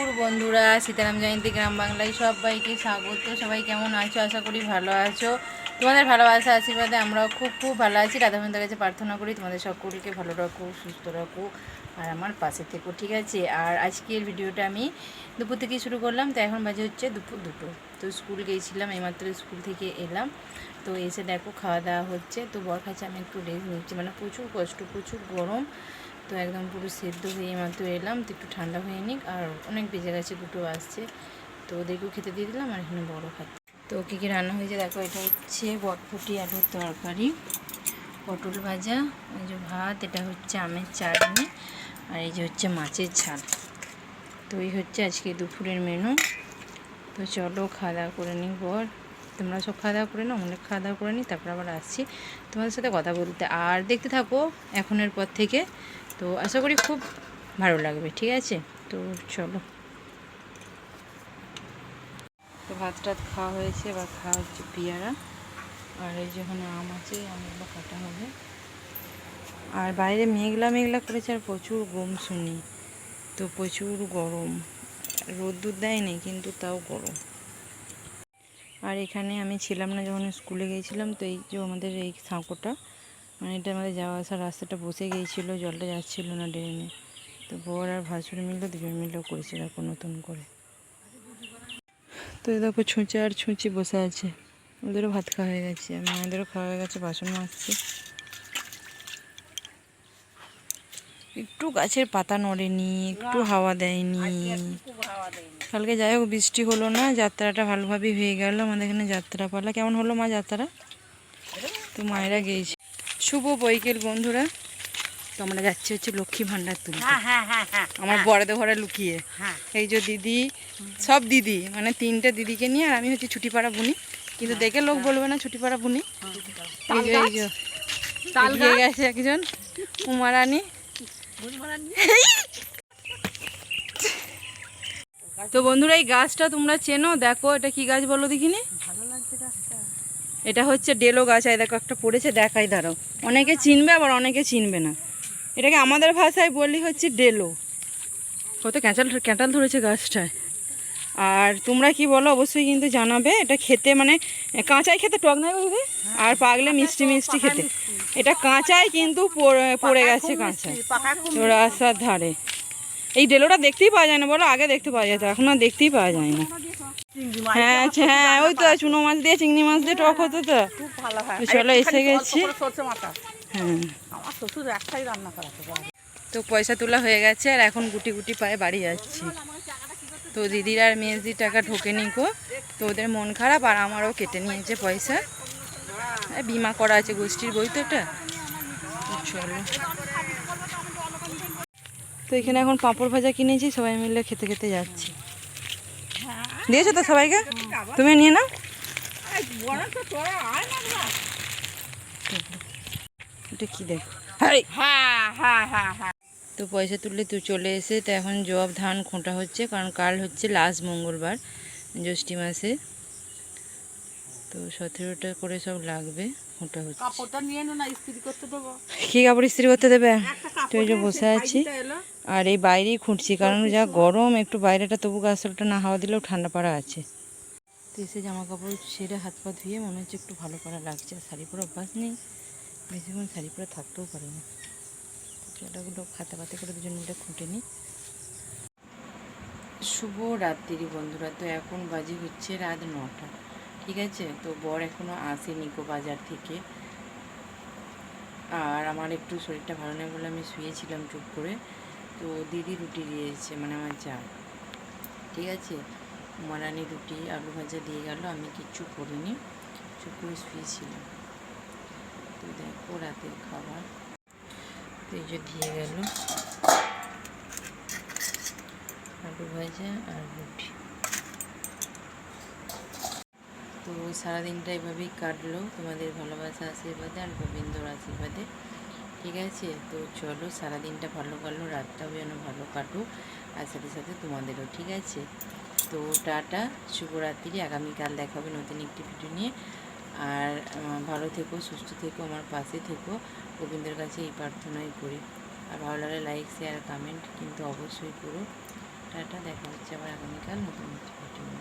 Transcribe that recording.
দুপুর বন্ধুরা, সীতারাম জয়ন্তী, গ্রাম বাংলায় সবাইকে স্বাগত। সবাই কেমন আছো? আশা করি ভালো আছো। তোমাদের ভালোবাসা আশীর্বাদে আমরাও খুব খুব ভালো আছি। রাধাবন্ধের কাছে প্রার্থনা করি তোমাদের সকলকে ভালো রাখো সুস্থ রাখো আর আমার পাশে থেকো, ঠিক আছে? আর আজকের ভিডিওটা আমি দুপুর থেকে শুরু করলাম, তো এখন বাজে হচ্ছে দুপুর দুটো। তো স্কুল গিয়েছিলাম এইমাত্র স্কুল থেকে এলাম। তো এসে দেখো খাওয়া দাওয়া হচ্ছে। তো বর খাচ্ছে আমি একটু রেস্ট নিচ্ছি। মানে প্রচুর কষ্ট, প্রচুর গরম। তো একদম পুরো সেদ্ধ হয়ে মাত্র এলাম, তো একটু ঠান্ডা হয়ে নিক। আর অনেক বেজে গেছে, দুটো আসছে তো ওদেরকেও খেতে দিয়ে দিলাম, আর এখানে বড়ো খাচ্ছে। তো কী কী রান্না হয়েছে দেখো, এটা হচ্ছে বটফুটি আলুর তরকারি, পটল ভাজা, এই যে ভাত, এটা হচ্ছে আমের চাটনি, আর এই যে হচ্ছে মাছের ঝাল। তো এই হচ্ছে আজকে দুপুরের মেনু তো চলো খাওয়া দাওয়া করে নিই বর। তোমরা সব খাওয়া দাওয়া করে নাও, অনেক খাওয়া দাওয়া করে নিই তারপর আবার আসছি। তোমাদের সাথে কথা বলতে। আর দেখতে থাকো এখনের পর থেকে। তো আশা করি খুব ভালো লাগবে, ঠিক আছে? তো চলো। তো ভাত টাত খাওয়া হয়েছে বা খাওয়া হচ্ছে পেয়ারা। আর এই যেখানে আম আছে আমগুলো কাটা হবে। আর বাইরে মেঘলা মেঘলা করেছে, আর প্রচুর গম শুনি। তো প্রচুর গরম। রোদ্দুর দেয়নি, কিন্তু তাও গরম। আর এখানে আমি ছিলাম না যখন স্কুলে গিয়েছিলাম, তো এই যে আমাদের এই সাঁকোটা মানে এটা আমাদের যাওয়া আসার রাস্তাটা বসে গিয়েছিল, জলটা যাচ্ছিল না ড্রেনে। তো বর আর ভাসুর মিললো, দুজন মিলল করেছে দেখো নতুন করে। তো দেখো ছুঁচে আর ছুঁচি বসে আছে। ওদেরও ভাত খাওয়া হয়ে গেছে আমাদেরও খাওয়া হয়ে গেছে বাসন মাজছে। একটু গাছের পাতা নড়েনি একটু হাওয়া দেয়নি। কালকে যাই হোক বৃষ্টি হলো না যাত্রাটা ভালোভাবেই হয়ে গেল। আমাদের এখানে যাত্রা পালা কেমন হলো মা যাত্রা? তো মায়েরা গিয়েছে। শুভ বৈকেল বন্ধুরা। তো আমরা যাচ্ছি হচ্ছে লক্ষ্মী ভাণ্ডার তুলতে। হ্যাঁ হ্যাঁ হ্যাঁ আমার বড়দের ঘরে লুকিয়ে। হ্যাঁ। এই যে দিদি সব দিদি মানে তিনটে দিদিকে নিয়ে আর আমি হচ্ছে ছুটি পাড়া বুনি। কিন্তু দেখে লোক বলবে না ছুটি পাড়া বুনি এই যে এই যে তাল গেছে একজন উমারানি। তো বন্ধুরা, এই গাছটা তোমরা চেনো? দেখো, এটা কি গাছ বলো দেখিনি? এটা হচ্ছে ডেলো গাছ আয় দেখো, একটা পড়েছে, দেখাই, দাঁড়াও। অনেকে চিনবে, আবার অনেকে চিনবে না। এটাকে আমাদের ভাষায় বলি হচ্ছে ডেলো। কত ক্যাঁচাল, ক্যাঁটাল ধরেছে গাছটায়। আর তোমরা কি বলো অবশ্যই কিন্তু জানাবে। এটা খেতে মানে কাঁচাই খেতে টক নাই গো আর পাগলে মিষ্টি মিষ্টি খেতে। এটা কাঁচাই কিন্তু পড়ে- গেছে কাঁচা রাস্তার ধারে। এই ডেলোটা দেখতেই পাওয়া যায় না বলো? আগে দেখতে পাওয়া যেত এখন আর দেখতেই পাওয়া যায় না। হ্যাঁ আচ্ছা, হ্যাঁ ওই তো চুনো মাছ দিয়ে চিংড়ি মাছ দিয়ে টক হতো তো। হয়। চলো এসে গেছি। হ্যাঁ। তো পয়সা তোলা হয়ে গেছে আর এখন গুটি গুটি পায়ে বাড়ি যাচ্ছি। তো দিদির আর মেজদির টাকা ঢোকে নি গো। তো ওদের মন খারাপ আর আমারও কেটে নিয়েছে পয়সা। বিমা করা আছে গোষ্ঠীর বই তো এটা। চলো। তো এখানে এখন পাঁপড় ভাজা কিনেছি, সবাই মিলে খেতে খেতে যাচ্ছি। দিয়েছ তো সবাইকে? তুমি নিয়ে নাও। এটা কি দেখো? হ্যাঁ হ্যাঁ হ্যাঁ হ্যাঁ। তো পয়সা তুললে তো চলে এসে তো এখন জব ধান খোঁটা হচ্ছে কারণ কাল হচ্ছে লাস্ট মঙ্গলবার জ্যৈষ্ঠী মাসে। তো সতেরোটা করে সব লাগবে খোঁটা হচ্ছে। কী কাপড় ইস্ত্রি করতে দেবে? একটা তো এই যে বসে আছি। আর এই বাইরেই খুঁটছি কারণ যা গরম একটু বাইরেটা তবু গাছটা না হাওয়া দিলেও ঠান্ডা পাড়া আছে। তো এসে জামা কাপড় ছেড়ে হাত পা ধুয়ে মনে হচ্ছে একটু ভালো করা লাগছে আর শাড়ি পরে অভ্যাস নেই। বেশিক্ষণ শাড়ি পরে থাকতেও পারি না। চটাগুলো খাতা পাতে করে দুজন মিলে খুঁটে নিই। শুভ রাত্রি বন্ধুরা, তো এখন বাজে হচ্ছে রাত নটা, ঠিক আছে? তো বর এখনও আসেনি গো বাজার থেকে। আর আমার একটু শরীরটা ভালো নেই বলে আমি শুয়েছিলাম চুপ করে। তো দিদি রুটি দিয়েছে মানে আমার যা, ঠিক আছে? মারানি রুটি, আলু ভাজা দিয়ে গেল, আমি কিচ্ছু করিনি, চুপ করে শুয়েছিলাম। তো দেখো রাতের খাবার। এই দিয়ে গেল। আলু ভাজা আর রুটি। তো সারাদিনটা এভাবেই কাটলো। তোমাদের ভালোবাসা আশীর্বাদে আর গোবিন্দর আশীর্বাদে। ঠিক আছে? তো চলো সারাদিনটা ভালো কাটলো, রাতটাও যেন ভালো কাটুক। আর সাথে সাথে তোমাদেরও, ঠিক আছে? তো টাটা, শুভরাত্রি। আগামীকাল দেখাবে নতুন একটি ভিডিও নিয়ে। আর ভালো থেকো, সুস্থ থেকো, আমার পাশে থেকো। গোবিন্দের কাছে এই প্রার্থনাই করি। আর ভালো লাগলে লাইক শেয়ার কমেন্ট কিন্তু অবশ্যই করো। টাটা, দেখা হচ্ছে আবার আগামীকাল নতুন কিছু